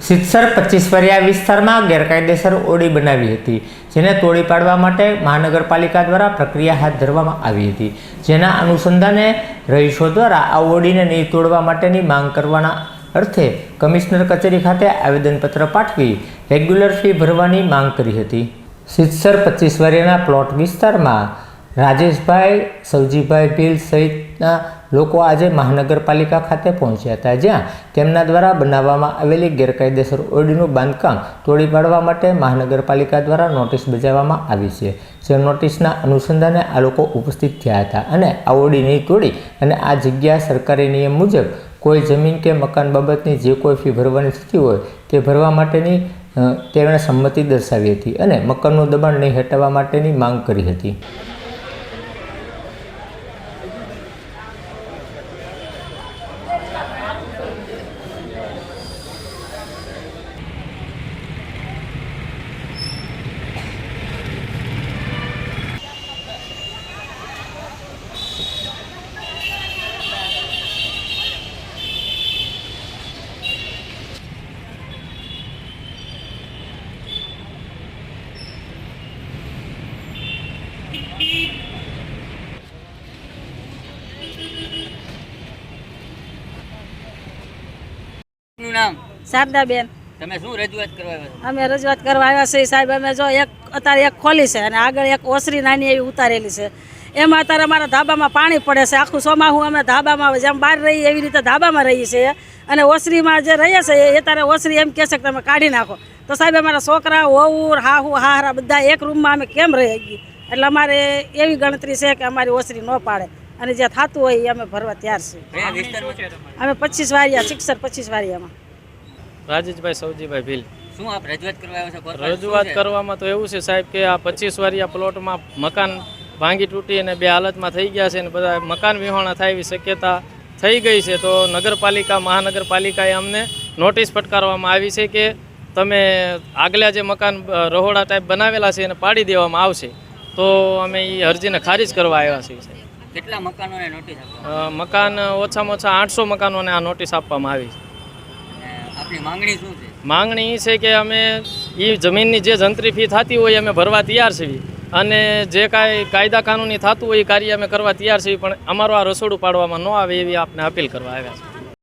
સિત્સર પચીસવરિયા વિસ્તારમાં ગેરકાયદેસર ઓડી બનાવી હતી, જેને તોડી પાડવા માટે મહાનગરપાલિકા દ્વારા પ્રક્રિયા હાથ ધરવામાં આવી હતી. જેના અનુસંધાને રહીશો દ્વારા આ ઓડીને નહીં તોડવા માટેની માંગ કરવાના અર્થે કમિશનર કચેરી ખાતે આવેદનપત્ર પાઠવી રેગ્યુલર ફી ભરવાની માંગ કરી હતી. સિત્સર પચીસવરિયાના પ્લોટ વિસ્તારમાં રાજેશભાઈ, સવજીભાઈ ભીલ સહિતના લોકો આજે મહાનગરપાલિકા ખાતે પહોંચ્યા હતા, જ્યાં તેમના દ્વારા બનાવવામાં આવેલી ગેરકાયદેસર ઓરડીનું બાંધકામ તોડી પાડવા માટે મહાનગરપાલિકા દ્વારા નોટિસ બજાવવામાં આવી છે. જે નોટિસના અનુસંધાને આ લોકો ઉપસ્થિત થયા હતા અને આ ઓરડી નહીં તોડી અને આ જગ્યા સરકારી નિયમ મુજબ કોઈ જમીન કે મકાન બાબતની જે કોઈ ફી ભરવાની થતી હોય તે ભરવા માટેની તેમણે સંમતિ દર્શાવી હતી અને મકાનનું દબાણ નહીં હટાવવા માટેની માંગ કરી હતી. નામ? શારદાબેન. તમે શું રજૂઆત કરવા આવ્યા અમે રજૂઆત કરવા આવ્યા છીએ સાહેબ અમે જો એક અત્યારે એક ખોલી છે અને આગળ એક ઓસરી નાની એવી ઉતારેલી છે. એમાં અત્યારે અમારા ધાબામાં પાણી પડે છે. આખું ચોમાહું અમે ધાબામાં જેમ બહાર રહીએ એવી રીતે ધાબામાં રહીએ છીએ. અને ઓસરીમાં જે રહીએ છીએ એ તારે ઓસરી એમ કહે છે કે તમે કાઢી નાખો. તો સાહેબ અમારા છોકરા વહુ હાહુ હાહરા બધા એક રૂમમાં અમે કેમ રહી ગઈ એટલે અમારે એવી ગણતરી છે કે અમારી ઓસરી ન પાડે. અને જે થતું હોય એ અમે ભરવા તૈયાર છીએ. અમે પચીસ વારિયા શિક્ષર પચીસ વારિયામાં રાજેશભાઈ સૌજીભાઈ ભીલ. શું આપ રજૂઆત કરવા આવ્યા છો? રજૂઆત કરવામાં તો એવું છે સાહેબ કે આ પચીસ વારિયા પ્લોટમાં મકાન ભાંગી તૂટી અને બે હાલતમાં થઈ ગયા છે અને બધા મકાન વિહોણા થાય એવી શક્યતા થઈ ગઈ છે. તો નગરપાલિકા મહાનગરપાલિકાએ અમને નોટિસ ફટકારવામાં આવી છે કે તમે આગલા જે મકાન રહોડા ટાઈપ બનાવેલા છે એને પાડી દેવામાં આવશે. તો અમે એ અરજીને ખારીજ કરવા આવ્યા છીએ સાહેબ. કેટલા મકાનોને નોટિસ મકાન ઓછામાં ઓછા આઠસો મકાનોને આ નોટિસ આપવામાં આવી છે. આપણી માંગણી શું છે? માંગણી એ છે કે અમે એ જમીનની જે જંત્રી ફી થતી હોય અમે ભરવા તૈયાર છીએ. અને જે કાંઈ કાયદા કાનૂની થતું હોય એ કાર્ય અમે કરવા તૈયાર છીએ પણ અમારું આ રસોડું પાડવામાં ન આવે એવી આપને અપીલ કરવા આવ્યા છે